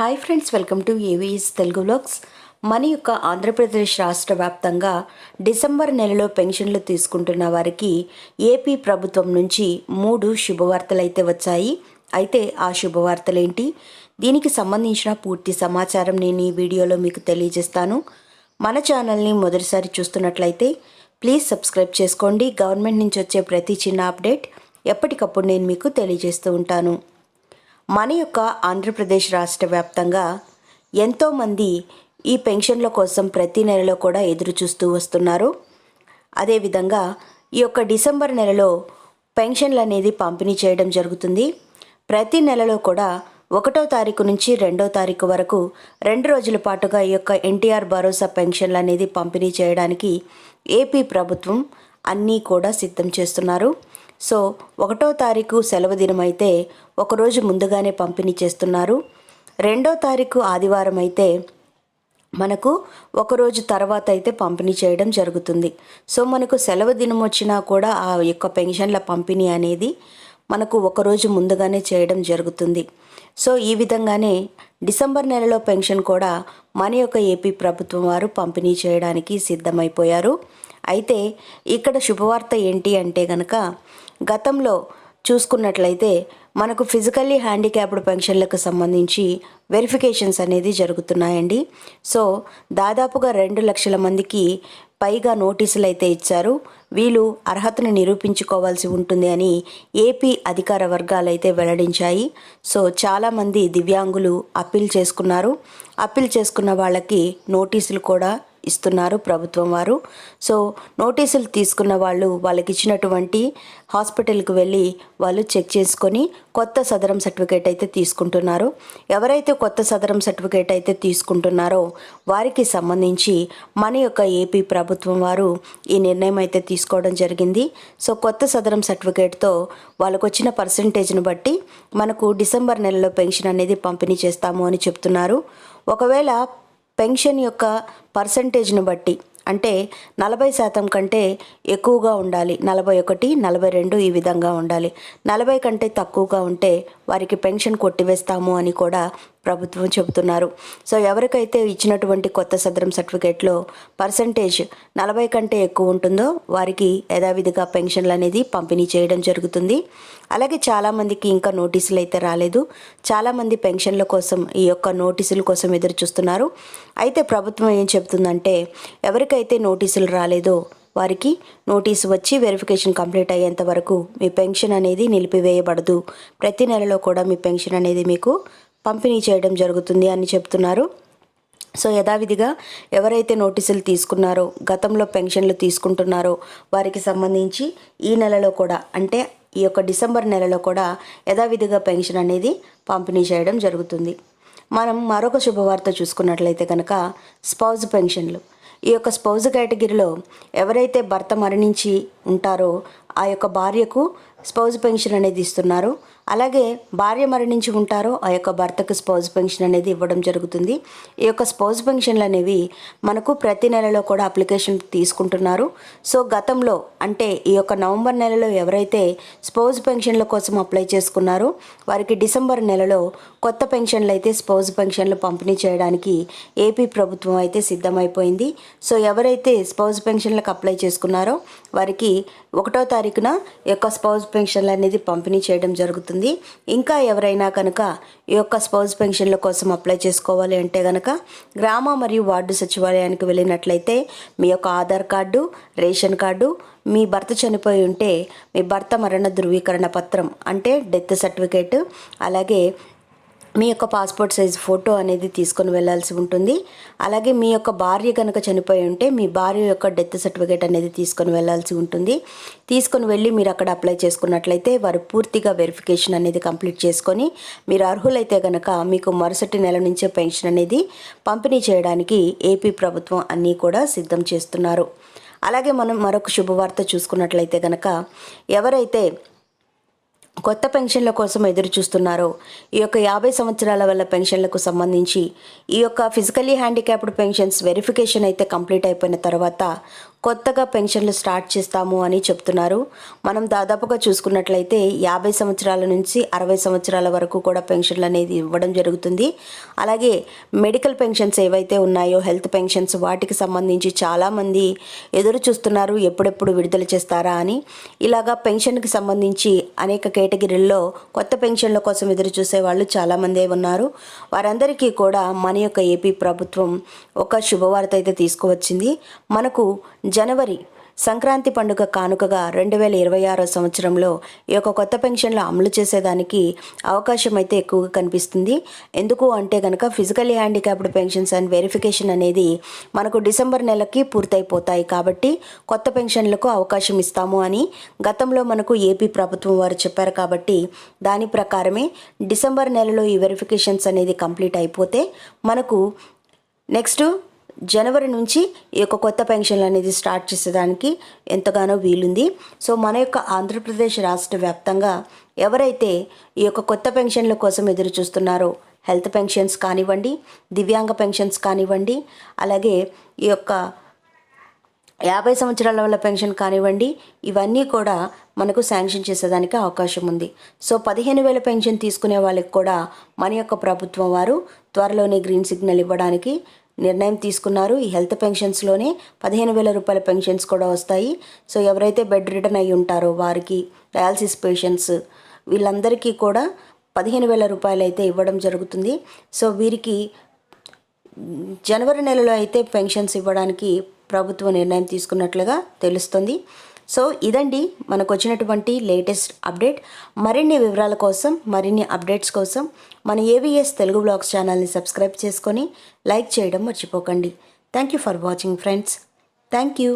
Hi friends welcome to AVS Telugu blogs మన యొక్క ఆంధ్రప్రదేశ్ రాష్ట్ర వ్యాప్తంగా డిసెంబర్ నెలలో పెన్షన్లు తీసుకుంటున్న వారికి ఏపీ ప్రభుత్వం నుంచి మూడు శుభవార్తలు అయితే వచ్చాయి. అయితే ఆ శుభవార్తలేంటి దీనికి సంబంధించిన పూర్తి సమాచారం నేను ఈ వీడియోలో మీకు తెలియజేస్తాను. మన ఛానల్ని మొదటిసారి చూస్తున్నట్లయితే ప్లీజ్ సబ్స్క్రైబ్ చేసుకోండి. గవర్నమెంట్ నుంచి వచ్చే ప్రతి చిన్న అప్డేట్ ఎప్పటికప్పుడు నేను మీకు తెలియజేస్తూ ఉంటాను. మన యొక్క ఆంధ్రప్రదేశ్ రాష్ట్ర వ్యాప్తంగా ఎంతోమంది ఈ పెన్షన్ల కోసం ప్రతి నెలలో కూడా ఎదురు చూస్తూ వస్తున్నారు. అదేవిధంగా ఈ యొక్క డిసెంబర్ నెలలో పెన్షన్లు అనేది పంపిణీ చేయడం జరుగుతుంది. ప్రతి నెలలో కూడా ఒకటో తారీఖు నుంచి రెండో తారీఖు వరకు రెండు రోజుల పాటుగా ఈ యొక్క ఎన్టీఆర్ భరోసా పెన్షన్లు అనేది పంపిణీ చేయడానికి ఏపీ ప్రభుత్వం అన్నీ కూడా సిద్ధం చేస్తున్నారు. సో ఒకటో తారీఖు సెలవు దినం అయితే ఒకరోజు ముందుగానే పంపిణీ చేస్తున్నారు. రెండో తారీఖు ఆదివారం అయితే మనకు ఒకరోజు తర్వాత అయితే పంపిణీ చేయడం జరుగుతుంది. సో మనకు సెలవు దినం వచ్చినా కూడా ఆ యొక్క పెన్షన్ల పంపిణీ అనేది మనకు ఒకరోజు ముందుగానే చేయడం జరుగుతుంది. సో ఈ విధంగానే డిసెంబర్ నెలలో పెన్షన్ కూడా మన యొక్క ఏపీ ప్రభుత్వం వారు పంపిణీ చేయడానికి సిద్ధమైపోయారు. అయితే ఇక్కడ శుభవార్త ఏంటి అంటే గనక గతంలో చూసుకున్నట్లయితే మనకు ఫిజికల్లీ హ్యాండిక్యాప్డ్ పెన్షన్లకు సంబంధించి వెరిఫికేషన్స్ అనేది జరుగుతున్నాయండి. సో దాదాపుగా రెండు లక్షల మందికి పైగా నోటీసులు అయితే ఇచ్చారు. వీళ్ళు అర్హతను నిరూపించుకోవాల్సి ఉంటుంది అని ఏపీ అధికార వర్గాలు అయితే వెల్లడించాయి. సో చాలామంది దివ్యాంగులు అప్పీల్ చేసుకున్నారు. అప్పీల్ చేసుకున్న వాళ్ళకి నోటీసులు కూడా ఇస్తున్నారు ప్రభుత్వం వారు. సో నోటీసులు తీసుకున్న వాళ్ళు వాళ్ళకి ఇచ్చినటువంటి హాస్పిటల్కి వెళ్ళి వాళ్ళు చెక్ చేసుకొని కొత్త సదరం సర్టిఫికేట్ అయితే తీసుకుంటున్నారు. ఎవరైతే కొత్త సదరం సర్టిఫికేట్ అయితే తీసుకుంటున్నారో వారికి సంబంధించి మన యొక్క ఏపీ ప్రభుత్వం వారు ఈ నిర్ణయం అయితే తీసుకోవడం జరిగింది. సో కొత్త సదరం సర్టిఫికేట్తో వాళ్ళకు వచ్చిన పర్సంటేజ్ను బట్టి మనకు డిసెంబర్ నెలలో పెన్షన్ అనేది పంపిణీ చేస్తాము అని చెప్తున్నారు. ఒకవేళ పెన్షన్ యొక్క పర్సంటేజ్ను బట్టి అంటే నలభై శాతం కంటే ఎక్కువగా ఉండాలి. నలభై ఒకటి నలభై రెండు ఈ విధంగా ఉండాలి. నలభై కంటే తక్కువగా ఉంటే వారికి పెన్షన్ కొట్టివేస్తాము అని కూడా ప్రభుత్వం చెబుతున్నారు. సో ఎవరికైతే ఇచ్చినటువంటి కొత్త సదరం సర్టిఫికేట్లో పర్సంటేజ్ నలభై కంటే ఎక్కువ ఉంటుందో వారికి యథావిధిగా పెన్షన్లు అనేది పంపిణీ చేయడం జరుగుతుంది. అలాగే చాలామందికి ఇంకా నోటీసులు అయితే రాలేదు. చాలామంది పెన్షన్ల కోసం ఈ యొక్క నోటీసుల కోసం ఎదురు చూస్తున్నారు. అయితే ప్రభుత్వం ఏం చెబుతుందంటే ఎవరికైతే నోటీసులు రాలేదో వారికి నోటీసు వచ్చి వెరిఫికేషన్ కంప్లీట్ అయ్యేంత వరకు మీ పెన్షన్ అనేది నిలిపివేయబడదు. ప్రతి నెలలో కూడా మీ పెన్షన్ అనేది మీకు పంపిణీ చేయడం జరుగుతుంది అని చెప్తున్నారు. సో యథావిధిగా ఎవరైతే నోటీసులు తీసుకున్నారో గతంలో పెన్షన్లు తీసుకుంటున్నారో వారికి సంబంధించి ఈ నెలలో కూడా అంటే ఈ యొక్క డిసెంబర్ నెలలో కూడా యథావిధిగా పెన్షన్ అనేది పంపిణీ చేయడం జరుగుతుంది. మనం మరొక శుభవార్త చూసుకున్నట్లయితే కనుక స్పౌజ్ పెన్షన్లు. ఈ యొక్క స్పౌజ్ కేటగిరీలో ఎవరైతే భర్త మరణించి ఉంటారో ఆ యొక్క భార్యకు స్పౌజ్ పెన్షన్ అనేది ఇస్తున్నారు. అలాగే భార్య మరణించి ఉంటారో ఆ యొక్క భర్తకు స్పౌజ్ పెన్షన్ అనేది ఇవ్వడం జరుగుతుంది. ఈ యొక్క స్పౌజ్ పెన్షన్లు అనేవి మనకు ప్రతి నెలలో కూడా అప్లికేషన్ తీసుకుంటున్నారు. సో గతంలో అంటే ఈ యొక్క నవంబర్ నెలలో ఎవరైతే స్పౌజ్ పెన్షన్ల కోసం అప్లై చేసుకున్నారో వారికి డిసెంబర్ నెలలో కొత్త పెన్షన్లు అయితే స్పౌజ్ పెన్షన్లు పంపిణీ చేయడానికి ఏపీ ప్రభుత్వం అయితే సిద్ధమైపోయింది. సో ఎవరైతే స్పౌజ్ పెన్షన్లకు అప్లై చేసుకున్నారో వారికి ఒకటో తారీఖున ఈ యొక్క స్పౌజ్ పెన్షన్లు అనేది పంపిణీ చేయడం జరుగుతుంది. ఇంకా ఎవరైనా కనుక ఈ యొక్క స్పౌజ్ పెన్షన్ల కోసం అప్లై చేసుకోవాలి అంటే కనుక గ్రామ మరియు వార్డు సచివాలయానికి వెళ్ళినట్లయితే మీ యొక్క ఆధార్ కార్డు రేషన్ కార్డు మీ భర్త చనిపోయి ఉంటే మీ భర్త మరణ ధృవీకరణ పత్రం అంటే డెత్ సర్టిఫికేట్ అలాగే మీ యొక్క పాస్పోర్ట్ సైజ్ ఫోటో అనేది తీసుకొని వెళ్ళాల్సి ఉంటుంది. అలాగే మీ యొక్క భార్య కనుక చనిపోయి ఉంటే మీ భార్య యొక్క డెత్ సర్టిఫికేట్ అనేది తీసుకొని వెళ్ళాల్సి ఉంటుంది. తీసుకొని వెళ్ళి మీరు అక్కడ అప్లై చేసుకున్నట్లయితే వారు పూర్తిగా వెరిఫికేషన్ అనేది కంప్లీట్ చేసుకొని మీరు అర్హులైతే కనుక మీకు మరుసటి నెల నుంచే పెన్షన్ అనేది పంపిణీ చేయడానికి ఏపీ ప్రభుత్వం అన్నీ కూడా సిద్ధం చేస్తున్నారు. అలాగే మనం మరొక శుభవార్త చూసుకున్నట్లయితే కనుక ఎవరైతే కొత్త పెన్షన్ల కోసం ఎదురు చూస్తున్నారో ఈ యొక్క యాభై సంవత్సరాల వల్ల పెన్షన్లకు సంబంధించి ఈ యొక్క ఫిజికల్లీ హ్యాండిక్యాప్డ్ పెన్షన్స్ వెరిఫికేషన్ అయితే కంప్లీట్ అయిపోయిన తర్వాత కొత్తగా పెన్షన్లు స్టార్ట్ చేస్తాము అని చెప్తున్నారు. మనం దాదాపుగా చూసుకున్నట్లయితే యాభై సంవత్సరాల నుంచి అరవై సంవత్సరాల వరకు కూడా పెన్షన్లు అనేది ఇవ్వడం జరుగుతుంది. అలాగే మెడికల్ పెన్షన్స్ ఏవైతే ఉన్నాయో హెల్త్ పెన్షన్స్ వాటికి సంబంధించి చాలామంది ఎదురు చూస్తున్నారు ఎప్పుడెప్పుడు విడుదల చేస్తారా అని. ఇలాగా పెన్షన్కి సంబంధించి అనేక కేటగిరీల్లో కొత్త పెన్షన్ల కోసం ఎదురు చూసే వాళ్ళు చాలామందే ఉన్నారు. వారందరికీ కూడా మన యొక్క ఏపీ ప్రభుత్వం ఒక శుభవార్త అయితే తీసుకువచ్చింది. మనకు జనవరి సంక్రాంతి పండుగ కానుకగా రెండు వేల ఇరవై ఆరో సంవత్సరంలో ఈ యొక్క కొత్త పెన్షన్లు అమలు చేసేదానికి అవకాశం అయితే ఎక్కువగా కనిపిస్తుంది. ఎందుకు అంటే కనుక physical handicapped pensions and verification అనేది మనకు డిసెంబర్ నెలకి పూర్తయిపోతాయి కాబట్టి కొత్త పెన్షన్లకు అవకాశం ఇస్తాము అని గతంలో మనకు ఏపీ ప్రభుత్వం వారు చెప్పారు కాబట్టి దాని ప్రకారమే డిసెంబర్ నెలలో ఈ వెరిఫికేషన్స్ అనేది కంప్లీట్ అయిపోతే మనకు నెక్స్ట్ జనవరి నుంచి ఈ యొక్క కొత్త పెన్షన్లు అనేది స్టార్ట్ చేసేదానికి ఎంతగానో వీలుంది. సో మన యొక్క ఆంధ్రప్రదేశ్ రాష్ట్ర వ్యాప్తంగా ఎవరైతే ఈ యొక్క కొత్త పెన్షన్ల కోసం ఎదురు చూస్తున్నారో హెల్త్ పెన్షన్స్ కానివ్వండి దివ్యాంగ పెన్షన్స్ కానివ్వండి అలాగే ఈ యొక్క యాభై సంవత్సరాల వాళ్ళ పెన్షన్ కానివ్వండి ఇవన్నీ కూడా మనకు శాంక్షన్ చేసేదానికి అవకాశం ఉంది. సో పదిహేను వేల పెన్షన్ తీసుకునే వాళ్ళకి కూడా మన యొక్క ప్రభుత్వం వారు త్వరలోనే గ్రీన్ సిగ్నల్ ఇవ్వడానికి నిర్ణయం తీసుకున్నారు. ఈ హెల్త్ పెన్షన్స్లోనే పదిహేను వేల రూపాయల పెన్షన్స్ కూడా వస్తాయి. సో ఎవరైతే బెడ్ రిటర్న్ అయి ఉంటారో వారికి డయాలసిస్ పేషెంట్స్ వీళ్ళందరికీ కూడా పదిహేను వేల రూపాయలు అయితే ఇవ్వడం జరుగుతుంది. సో వీరికి జనవరి నెలలో అయితే పెన్షన్స్ ఇవ్వడానికి ప్రభుత్వం నిర్ణయం తీసుకున్నట్లుగా తెలుస్తుంది. సో ఇదండి మనకు వచ్చినటువంటి లేటెస్ట్ అప్డేట్. మరిన్ని వివరాల కోసం మరిన్ని అప్డేట్స్ కోసం మన ఏవిఎస్ తెలుగు బ్లాగ్స్ ఛానల్ని సబ్స్క్రైబ్ చేసుకొని లైక్ చేయడం మర్చిపోకండి. Thank you for watching friends thank you